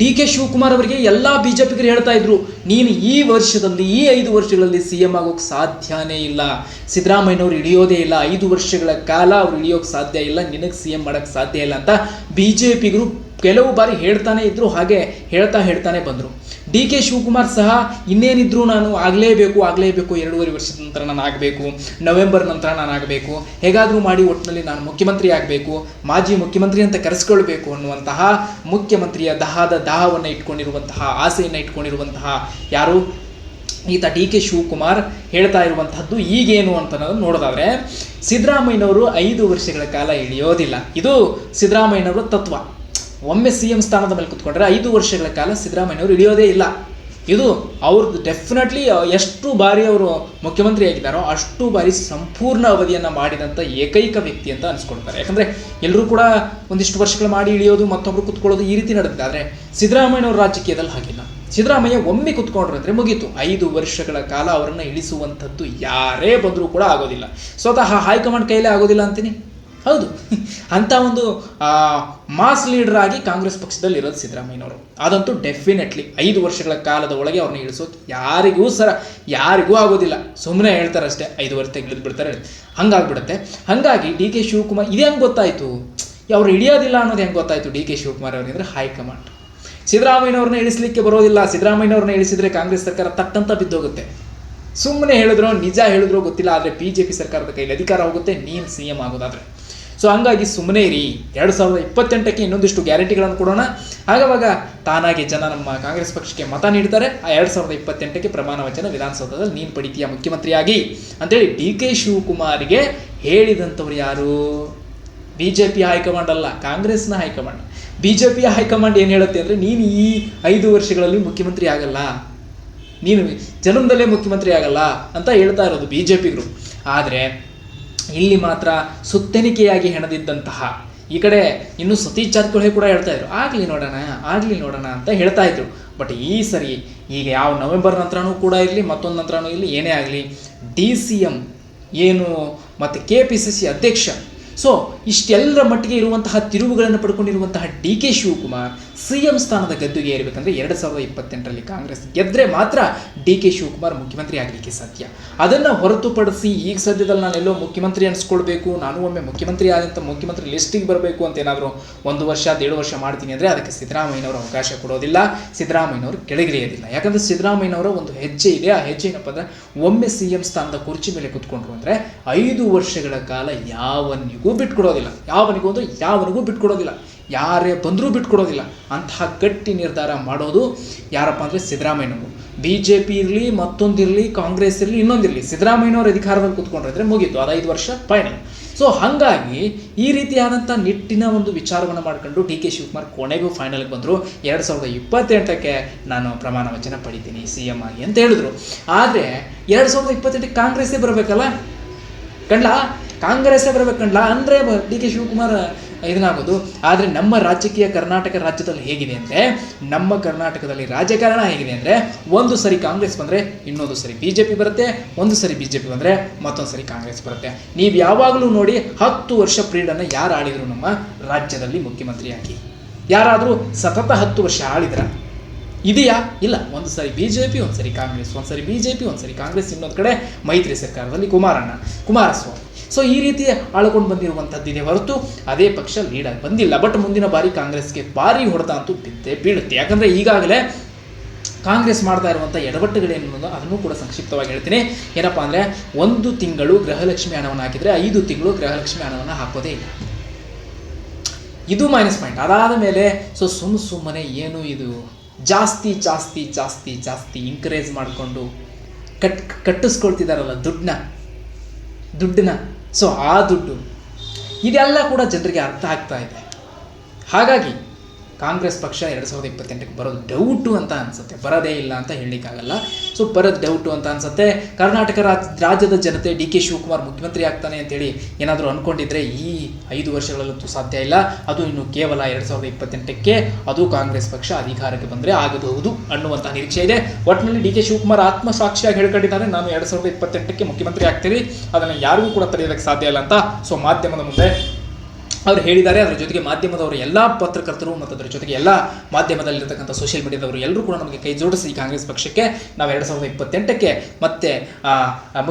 D K Shivakumar ಅವರಿಗೆ ಎಲ್ಲ ಬಿಜೆಪಿಗರು ಹೇಳ್ತಾ ಇದ್ರು, ನೀನು ಈ ವರ್ಷದಲ್ಲಿ, ಈ ಐದು ವರ್ಷಗಳಲ್ಲಿ ಸಿ ಎಂ ಆಗೋಕೆ ಸಾಧ್ಯನೇ ಇಲ್ಲ. ಸಿದ್ದರಾಮಯ್ಯನವ್ರು ಇಳಿಯೋದೇ ಇಲ್ಲ. ಐದು ವರ್ಷಗಳ ಕಾಲ ಅವ್ರು ಹಿಡಿಯೋಕೆ ಸಾಧ್ಯ ಇಲ್ಲ. ನಿನಗೆ ಸಿ ಎಂ ಮಾಡೋಕ್ಕೆ ಸಾಧ್ಯ ಇಲ್ಲ ಅಂತ ಬಿಜೆಪಿಗರು ಕೆಲವು ಬಾರಿ ಹೇಳ್ತಾನೆ ಇದ್ರು, ಹಾಗೆ ಹೇಳ್ತಾ ಹೇಳ್ತಾನೆ ಬಂದರು. ಡಿ ಕೆ ಶಿವಕುಮಾರ್ ಸಹ ಇನ್ನೇನಿದ್ರು ನಾನು ಆಗಲೇಬೇಕು ಆಗಲೇಬೇಕು, ಎರಡೂವರೆ ವರ್ಷದ ನಂತರ ನಾನು ಆಗಬೇಕು, ನವೆಂಬರ್ ನಂತರ ನಾನು ಆಗಬೇಕು, ಹೇಗಾದರೂ ಮಾಡಿ ಒಟ್ಟಿನಲ್ಲಿ ನಾನು ಮುಖ್ಯಮಂತ್ರಿ ಆಗಬೇಕು, ಮಾಜಿ ಮುಖ್ಯಮಂತ್ರಿ ಅಂತ ಕರೆಸ್ಕೊಳ್ಬೇಕು ಅನ್ನುವಂತಹ ಮುಖ್ಯಮಂತ್ರಿಯ ದಹದ ದಾಹವನ್ನು ಇಟ್ಕೊಂಡಿರುವಂತಹ ಆಸೆಯನ್ನು ಇಟ್ಕೊಂಡಿರುವಂತಹ ಯಾರು? ಈತ ಡಿ ಕೆ ಶಿವಕುಮಾರ್ ಹೇಳ್ತಾ ಇರುವಂತಹದ್ದು ಈಗೇನು ಅಂತ ನೋಡೋದಾದ್ರೆ, ಸಿದ್ದರಾಮಯ್ಯನವರು ಐದು ವರ್ಷಗಳ ಕಾಲ ಇಳಿಯೋದಿಲ್ಲ. ಇದು ಸಿದ್ದರಾಮಯ್ಯನವರ ತತ್ವ. ಒಮ್ಮೆ ಸಿ ಎಂ ಸ್ಥಾನದ ಮೇಲೆ ಕುತ್ಕೊಂಡ್ರೆ ಐದು ವರ್ಷಗಳ ಕಾಲ ಸಿದ್ದರಾಮಯ್ಯವರು ಇಳಿಯೋದೇ ಇಲ್ಲ. ಇದು ಅವ್ರದ್ದು ಡೆಫಿನೆಟ್ಲಿ ಎಷ್ಟು ಬಾರಿ ಅವರು ಮುಖ್ಯಮಂತ್ರಿ ಆಗಿದ್ದಾರೋ ಅಷ್ಟು ಬಾರಿ ಸಂಪೂರ್ಣ ಅವಧಿಯನ್ನು ಮಾಡಿದಂಥ ಏಕೈಕ ವ್ಯಕ್ತಿ ಅಂತ ಅನ್ಸ್ಕೊಳ್ತಾರೆ. ಯಾಕಂದರೆ ಎಲ್ಲರೂ ಕೂಡ ಒಂದಿಷ್ಟು ವರ್ಷಗಳು ಮಾಡಿ ಇಳಿಯೋದು, ಮತ್ತೊಬ್ರು ಕುತ್ಕೊಳ್ಳೋದು ಈ ರೀತಿ ನಡೆದಿದೆ. ಆದರೆ ಸಿದ್ದರಾಮಯ್ಯವ್ರ ರಾಜಕೀಯದಲ್ಲಿ ಹಾಗಿಲ್ಲ. ಸಿದ್ದರಾಮಯ್ಯ ಒಮ್ಮೆ ಕುತ್ಕೊಂಡ್ರು ಅಂದರೆ ಮುಗೀತು. ಐದು ವರ್ಷಗಳ ಕಾಲ ಅವರನ್ನು ಇಳಿಸುವಂಥದ್ದು ಯಾರೇ ಬಂದರೂ ಕೂಡ ಆಗೋದಿಲ್ಲ. ಸ್ವತಃ ಹೈಕಮಾಂಡ್ ಕೈಲೇ ಆಗೋದಿಲ್ಲ ಅಂತೀನಿ. ಹೌದು. ಅಂಥ ಒಂದು ಮಾಸ್ ಲೀಡರ್ ಆಗಿ ಕಾಂಗ್ರೆಸ್ ಪಕ್ಷದಲ್ಲಿ ಇರೋದು ಸಿದ್ದರಾಮಯ್ಯನವರು. ಅದಂತೂ ಡೆಫಿನೆಟ್ಲಿ ಐದು ವರ್ಷಗಳ ಕಾಲದ ಒಳಗೆ ಅವ್ರನ್ನ ಇಳಿಸೋಕೆ ಯಾರಿಗೂ ಸರ, ಯಾರಿಗೂ ಆಗೋದಿಲ್ಲ. ಸುಮ್ಮನೆ ಹೇಳ್ತಾರೆ ಅಷ್ಟೇ ಐದು ವರ್ಷ ಇಳಿದು ಬಿಡ್ತಾರೆ. ಹಂಗಾಗ್ಬಿಡುತ್ತೆ. ಹಾಗಾಗಿ ಡಿ ಕೆ ಶಿವಕುಮಾರ್, ಇದು ಹೆಂಗೆ ಗೊತ್ತಾಯಿತು? ಅವ್ರು ಹಿಡಿಯೋದಿಲ್ಲ ಅನ್ನೋದು ಹೆಂಗೆ ಗೊತ್ತಾಯಿತು ಡಿ ಕೆ ಶಿವಕುಮಾರ್ ಅವರಿಗೆ ಅಂದರೆ ಹೈಕಮಾಂಡ್. ಸಿದ್ದರಾಮಯ್ಯನವ್ರನ್ನ ಇಳಿಸ್ಲಿಕ್ಕೆ ಬರೋದಿಲ್ಲ, ಸಿದ್ದರಾಮಯ್ಯನವ್ರನ್ನ ಇಳಿಸಿದ್ರೆ ಕಾಂಗ್ರೆಸ್ ಸರ್ಕಾರ ತಕ್ಕಂತ ಬಿದ್ದೋಗುತ್ತೆ. ಸುಮ್ಮನೆ ಹೇಳಿದ್ರು, ನಿಜ ಹೇಳಿದ್ರು ಗೊತ್ತಿಲ್ಲ, ಆದರೆ ಬಿ ಜೆ ಪಿ ಸರ್ಕಾರದ ಕೈಲಿ ಅಧಿಕಾರ ಹೋಗುತ್ತೆ, ನೀನು ಸಿ ಎಂ ಆಗೋದಾದ್ರೆ. ಸೊ ಹಂಗಾಗಿ ಸುಮ್ಮನೆ ಇರಿ. ಎರಡು ಸಾವಿರದ ಇಪ್ಪತ್ತೆಂಟಕ್ಕೆ ಇನ್ನೊಂದಿಷ್ಟು ಗ್ಯಾರಂಟಿಗಳನ್ನು ಕೊಡೋಣ. ಆಗವಾಗ ತಾನಾಗಿ ಜನ ನಮ್ಮ ಕಾಂಗ್ರೆಸ್ ಪಕ್ಷಕ್ಕೆ ಮತ ನೀಡ್ತಾರೆ. ಆ ಎರಡು ಸಾವಿರದ ಇಪ್ಪತ್ತೆಂಟಕ್ಕೆ ಪ್ರಮಾಣ ವಚನ ವಿಧಾನಸೌಧದಲ್ಲಿ ನೀನು ಪಡಿತೀಯ ಮುಖ್ಯಮಂತ್ರಿಯಾಗಿ ಅಂತೇಳಿ ಡಿ ಕೆ ಶಿವಕುಮಾರ್ಗೆ ಹೇಳಿದಂಥವ್ರು ಯಾರು? ಬಿ ಜೆ ಪಿ ಹೈಕಮಾಂಡ್ ಅಲ್ಲ, ಕಾಂಗ್ರೆಸ್ನ ಹೈಕಮಾಂಡ್. ಬಿ ಜೆ ಪಿಯ ಹೈಕಮಾಂಡ್ ಏನು ಹೇಳುತ್ತೆ ಅಂದರೆ ನೀನು ಈ ಐದು ವರ್ಷಗಳಲ್ಲಿ ಮುಖ್ಯಮಂತ್ರಿ ಆಗಲ್ಲ. ನೀನು ಜನ್ಮದಲ್ಲೇ ಮುಖ್ಯಮಂತ್ರಿ ಆಗಲ್ಲ ಅಂತ ಹೇಳ್ತಾ ಇರೋದು ಬಿ ಜೆ ಪಿಗರು ಆದರೆ ಇಲ್ಲಿ ಮಾತ್ರ ಸುತ್ತೆನಿಕೆಯಾಗಿ ಹೆಣದಿದ್ದಂತಹ ಈ ಕಡೆ ಇನ್ನು ಸತೀಶ್ ಜಾರಕಿಹೊಳಿ ಕೂಡ ಹೇಳ್ತಾ ಇದ್ರು, ಆಗಲಿ ನೋಡೋಣ ಆಗಲಿ ನೋಡೋಣ ಅಂತ ಹೇಳ್ತಾ ಇದ್ರು. ಬಟ್ ಈ ಸರಿ ಈಗ ಯಾವ ನವೆಂಬರ್ ನಂತರನೂ ಕೂಡ ಇರಲಿ, ಮತ್ತೊಂದು ನಂತರನೂ ಇರಲಿ, ಏನೇ ಆಗಲಿ, ಡಿ ಸಿ ಎಂ ಏನು ಮತ್ತು ಕೆ ಪಿ ಸಿ ಸಿ ಅಧ್ಯಕ್ಷ. ಸೊ ಇಷ್ಟೆಲ್ಲರ ಮಟ್ಟಿಗೆ ಇರುವಂತಹ ತಿರುವುಗಳನ್ನು ಪಡ್ಕೊಂಡಿರುವಂತಹ D K Shivakumar C M ಸ್ಥಾನದ ಗದ್ದುಗೆ ಏರಬೇಕಂದ್ರೆ ಎರಡು ಸಾವಿರದ ಇಪ್ಪತ್ತೆಂಟರಲ್ಲಿ ಕಾಂಗ್ರೆಸ್ ಗೆದ್ದರೆ ಮಾತ್ರ ಡಿ ಕೆ ಶಿವಕುಮಾರ್ ಮುಖ್ಯಮಂತ್ರಿ ಆಗಲಿಕ್ಕೆ ಸಾಧ್ಯ. ಅದನ್ನು ಹೊರತುಪಡಿಸಿ ಈಗ ಸದ್ಯದಲ್ಲಿ ನಾನು ಎಲ್ಲೋ ಮುಖ್ಯಮಂತ್ರಿ ಅನಿಸ್ಕೊಳ್ಬೇಕು, ನಾನು ಒಮ್ಮೆ ಮುಖ್ಯಮಂತ್ರಿ ಆದಂಥ ಮುಖ್ಯಮಂತ್ರಿ ಲಿಸ್ಟಿಗೆ ಬರಬೇಕು ಅಂತ ಏನಾದರೂ ಒಂದು ವರ್ಷ ಏಳು ವರ್ಷ ಮಾಡ್ತೀನಿ ಅಂದರೆ ಅದಕ್ಕೆ ಸಿದ್ದರಾಮಯ್ಯನವರು ಅವಕಾಶ ಕೊಡೋದಿಲ್ಲ, ಸಿದ್ದರಾಮಯ್ಯನವರು ಕೆಳಗಿಳಿಯೋದಿಲ್ಲ. ಯಾಕಂದರೆ ಸಿದ್ದರಾಮಯ್ಯನವರ ಒಂದು ಹೆಜ್ಜೆ ಇದೆ, ಆ ಹೆಜ್ಜೆ ಏನಪ್ಪ ಅಂದರೆ ಒಮ್ಮೆ ಸಿ ಎಂ ಸ್ಥಾನದ ಕುರ್ಚಿ ಮೇಲೆ ಕುತ್ಕೊಂಡ್ರು ಅಂದರೆ ಐದು ವರ್ಷಗಳ ಕಾಲ ಯಾವನಿಗೂ ಬಿಟ್ಕೊಡೋದಿಲ್ಲ. ಯಾವನಿಗೂ ಅಂದರೆ ಯಾವನಿಗೂ ಬಿಟ್ಕೊಡೋದಿಲ್ಲ. ಯಾರೇ ಬಂದರೂ ಬಿಟ್ಕೊಡೋದಿಲ್ಲ. ಅಂತಹ ಗಟ್ಟಿ ನಿರ್ಧಾರ ಮಾಡೋದು ಯಾರಪ್ಪ ಅಂದರೆ ಸಿದ್ದರಾಮಯ್ಯನವರು. ಬಿ ಜೆ ಪಿ ಇರಲಿ ಮತ್ತೊಂದಿರಲಿ ಕಾಂಗ್ರೆಸ್ ಇರಲಿ ಇನ್ನೊಂದಿರಲಿ ಸಿದ್ದರಾಮಯ್ಯನವರು ಅಧಿಕಾರದಲ್ಲಿ ಕೂತ್ಕೊಂಡಿದ್ರೆ ಮುಗೀತು. ಅದೈದು ವರ್ಷ ಫೈನಲ್ ಸೊ ಹಾಗಾಗಿ ಈ ರೀತಿಯಾದಂಥ ನಿಟ್ಟಿನ ಒಂದು ವಿಚಾರವನ್ನು ಮಾಡ್ಕೊಂಡು ಡಿ ಕೆ ಶಿವಕುಮಾರ್ ಕೊನೆಗೂ ಫೈನಲ್ಗೆ ಬಂದರು. ಎರಡು ಸಾವಿರದ ಇಪ್ಪತ್ತೆಂಟಕ್ಕೆ ನಾನು ಪ್ರಮಾಣ ವಚನ ಪಡಿತೀನಿ, ಸಿ ಎಂ ಆಗಿ ಅಂತ ಹೇಳಿದ್ರು. ಆದರೆ ಎರಡು ಸಾವಿರದ ಇಪ್ಪತ್ತೆಂಟಕ್ಕೆ ಕಾಂಗ್ರೆಸ್ಸೇ ಬರಬೇಕಲ್ಲ? ಕಂಡ್ಲಾ? ಕಾಂಗ್ರೆಸ್ಸೇ ಬರಬೇಕು ಕಂಡ್ಲಾ ಅಂದರೆ ಡಿ ಕೆ ಶಿವಕುಮಾರ್ ಇದನ್ನಾಗೋದು. ಆದರೆ ನಮ್ಮ ರಾಜಕೀಯ ಕರ್ನಾಟಕ ರಾಜ್ಯದಲ್ಲಿ ಹೇಗಿದೆ ಅಂದರೆ, ನಮ್ಮ ಕರ್ನಾಟಕದಲ್ಲಿ ರಾಜಕಾರಣ ಹೇಗಿದೆ ಅಂದರೆ, ಒಂದು ಸರಿ ಕಾಂಗ್ರೆಸ್ ಬಂದರೆ ಇನ್ನೊಂದು ಸರಿ ಬಿ ಜೆ ಪಿ ಬರುತ್ತೆ, ಒಂದು ಸರಿ ಬಿ ಜೆ ಪಿ ಬಂದರೆ ಮತ್ತೊಂದು ಸರಿ ಕಾಂಗ್ರೆಸ್ ಬರುತ್ತೆ. ನೀವು ಯಾವಾಗಲೂ ನೋಡಿ ಹತ್ತು ವರ್ಷ ಪ್ರೀಡನ್ನು ಯಾರು ಆಳಿದರು ನಮ್ಮ ರಾಜ್ಯದಲ್ಲಿ ಮುಖ್ಯಮಂತ್ರಿಯಾಗಿ? ಯಾರಾದರೂ ಸತತ ಹತ್ತು ವರ್ಷ ಆಳಿದ್ರ? ಇದೆಯಾ? ಇಲ್ಲ. ಒಂದು ಸರಿ ಬಿ ಜೆ ಪಿ ಒಂದು ಸರಿ ಕಾಂಗ್ರೆಸ್, ಒಂದು ಸರಿ ಬಿ ಜೆ ಪಿ ಒಂದು ಸಾರಿ ಕಾಂಗ್ರೆಸ್, ಇನ್ನೊಂದು ಕಡೆ ಮೈತ್ರಿ ಸರ್ಕಾರದಲ್ಲಿ ಕುಮಾರಣ್ಣ. ಕುಮಾರಸ್ವಾಮಿ. ಸೊ ಈ ರೀತಿ ಆಳ್ಕೊಂಡು ಬಂದಿರುವಂಥದ್ದಿದೆ ಹೊರತು ಅದೇ ಪಕ್ಷ ಲೀಡಾಗಿ ಬಂದಿಲ್ಲ. ಬಟ್ ಮುಂದಿನ ಬಾರಿ ಕಾಂಗ್ರೆಸ್ಗೆ ಭಾರಿ ಹೊಡೆತ ಅಂತೂ ಬಿದ್ದೇ ಬೀಳುತ್ತೆ. ಯಾಕಂದರೆ ಈಗಾಗಲೇ ಕಾಂಗ್ರೆಸ್ ಮಾಡ್ತಾ ಇರುವಂಥ ಎಡವಟ್ಟುಗಳೇನು ಅದನ್ನು ಕೂಡ ಸಂಕ್ಷಿಪ್ತವಾಗಿ ಹೇಳ್ತೀನಿ. ಏನಪ್ಪ ಅಂದರೆ ಒಂದು ತಿಂಗಳು ಗೃಹಲಕ್ಷ್ಮಿ ಹಣವನ್ನು ಹಾಕಿದರೆ ಐದು ತಿಂಗಳು ಗೃಹಲಕ್ಷ್ಮಿ ಹಣವನ್ನು ಹಾಕೋದೇ ಇಲ್ಲ. ಇದು ಮೈನಸ್ ಪಾಯಿಂಟ್ ಅದಾದ ಮೇಲೆ ಸೊ ಸುಮ್ಮ ಸುಮ್ಮನೆ ಏನು ಇದು? ಜಾಸ್ತಿ ಜಾಸ್ತಿ ಜಾಸ್ತಿ ಜಾಸ್ತಿ ಎಂಕರೇಜ್ ಮಾಡಿಕೊಂಡು ಕಟ್, ಕಟ್ಟಿಸ್ಕೊಳ್ತಿದಾರಲ್ಲ ದುಡ್ಡನ್ನ. ದುಡ್ಡನ್ನ. ಸೊ ಆ ದುಡ್ಡು ಇದೆಲ್ಲ ಕೂಡ ಜನರಿಗೆ ಅರ್ಥ ಆಗ್ತಾ ಇದೆ. ಹಾಗಾಗಿ ಕಾಂಗ್ರೆಸ್ ಪಕ್ಷ ಎರಡು ಸಾವಿರದ ಇಪ್ಪತ್ತೆಂಟಕ್ಕೆ ಬರೋದು ಡೌಟು ಅಂತ ಅನಿಸುತ್ತೆ. ಬರೋದೇ ಇಲ್ಲ ಅಂತ ಹೇಳಲಿಕ್ಕಾಗಲ್ಲ. ಸೊ ಬರೋದು ಡೌಟು ಅಂತ ಅನಿಸುತ್ತೆ. ಕರ್ನಾಟಕ ರಾಜ್, ರಾಜ್ಯದ ಜನತೆ ಡಿ ಕೆ ಶಿವಕುಮಾರ್ ಮುಖ್ಯಮಂತ್ರಿ ಆಗ್ತಾನೆ ಅಂತೇಳಿ ಏನಾದರೂ ಅಂದ್ಕೊಂಡಿದ್ರೆ ಈ ಐದು ವರ್ಷಗಳಲ್ಲಂತೂ ಸಾಧ್ಯ ಇಲ್ಲ. ಅದು ಇನ್ನು ಕೇವಲ ಎರಡು ಸಾವಿರದ ಇಪ್ಪತ್ತೆಂಟಕ್ಕೆ ಅದು ಕಾಂಗ್ರೆಸ್ ಪಕ್ಷ ಅಧಿಕಾರಕ್ಕೆ ಬಂದರೆ ಆಗಬಹುದು ಅನ್ನುವಂಥ ನಿರೀಕ್ಷೆ ಇದೆ. ಒಟ್ಟಿನಲ್ಲಿ ಡಿ ಕೆ ಶಿವಕುಮಾರ್ ಆತ್ಮಸಾಕ್ಷಿಯಾಗಿ ಹೇಳ್ಕೊಂಡಿದ್ದಾರೆ. ನಾನು ಎರಡು ಸಾವಿರದ ಇಪ್ಪತ್ತೆಂಟಕ್ಕೆ ಮುಖ್ಯಮಂತ್ರಿ ಆಗ್ತೀನಿ. ಅದನ್ನು ಯಾರಿಗೂ ಕೂಡ ತಡೆಯೋದಕ್ಕೆ ಸಾಧ್ಯ ಇಲ್ಲ ಅಂತ. ಸೊ ಮಾಧ್ಯಮದ ಮುಂದೆ ಅವರು ಹೇಳಿದ್ದಾರೆ, ಅದರ ಜೊತೆಗೆ ಮಾಧ್ಯಮದವರು ಎಲ್ಲ ಪತ್ರಕರ್ತರು ಮತ್ತು ಅದರ ಜೊತೆಗೆ ಎಲ್ಲ ಮಾಧ್ಯಮದಲ್ಲಿರ್ತಕ್ಕಂಥ ಸೋಷಿಯಲ್ ಮೀಡಿಯಾದವರು ಎಲ್ಲರೂ ಕೂಡ ನಮಗೆ ಕೈ ಜೋಡಿಸಿ ಕಾಂಗ್ರೆಸ್ ಪಕ್ಷಕ್ಕೆ ನಾವು ಎರಡು ಸಾವಿರದ ಇಪ್ಪತ್ತೆಂಟಕ್ಕೆ ಮತ್ತೆ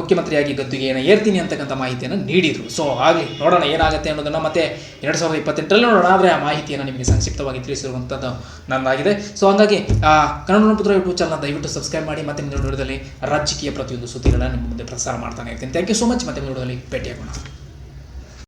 ಮುಖ್ಯಮಂತ್ರಿಯಾಗಿ ಗದ್ದುಗೆ ಮುಖ್ಯಮಂತ್ರಿಯಾಗಿ ಗದ್ದುಗೆಯನ್ನು ಏರ್ತೀನಿ ಅಂತಕ್ಕಂಥ ಮಾಹಿತಿಯನ್ನು ನೀಡಿದರು. ಸೊ ಆಗಲಿ, ನೋಡೋಣ ಏನಾಗುತ್ತೆ ಅನ್ನೋದನ್ನು ಮತ್ತೆ ಎರಡು ಸಾವಿರದ ಇಪ್ಪತ್ತೆಂಟರಲ್ಲಿ ನೋಡೋಣ, ಆದರೆ ಆ ಮಾಹಿತಿಯನ್ನು ನಿಮಗೆ ಸಂಕ್ಷಿಪ್ತವಾಗಿ ತಿಳಿಸಿರುವಂಥದ್ದು ನನ್ನದಾಗಿದೆ ಸೊ ಹಾಗಾಗಿ ಕನ್ನಡ ಪುತ್ರ ಯೂಟ್ಯೂಬ್ ಚಾನಲ್ ದಯವಿಟ್ಟು ಸಬ್ಸ್ಕ್ರೈಬ್ ಮಾಡಿ ಮತ್ತೆ ಮುಂದಿನ ವಿಡಿಯೋದಲ್ಲಿ ರಾಜಕೀಯ ಪ್ರತಿಯೊಂದು ಸುದ್ದಿಗಳನ್ನು ನಿಮ್ಮ ಮುಂದೆ ಪ್ರಸಾರ ಮಾಡ್ತಾನೆ ಇರ್ತೀನಿ. ಥ್ಯಾಂಕ್ ಯು ಸೊ ಮಚ್ ಮತ್ತೆ ನಿಮ್ಮ ವಿಡಿಯೋದಲ್ಲಿ ಭೇಟಿಯಾಗೋಣ.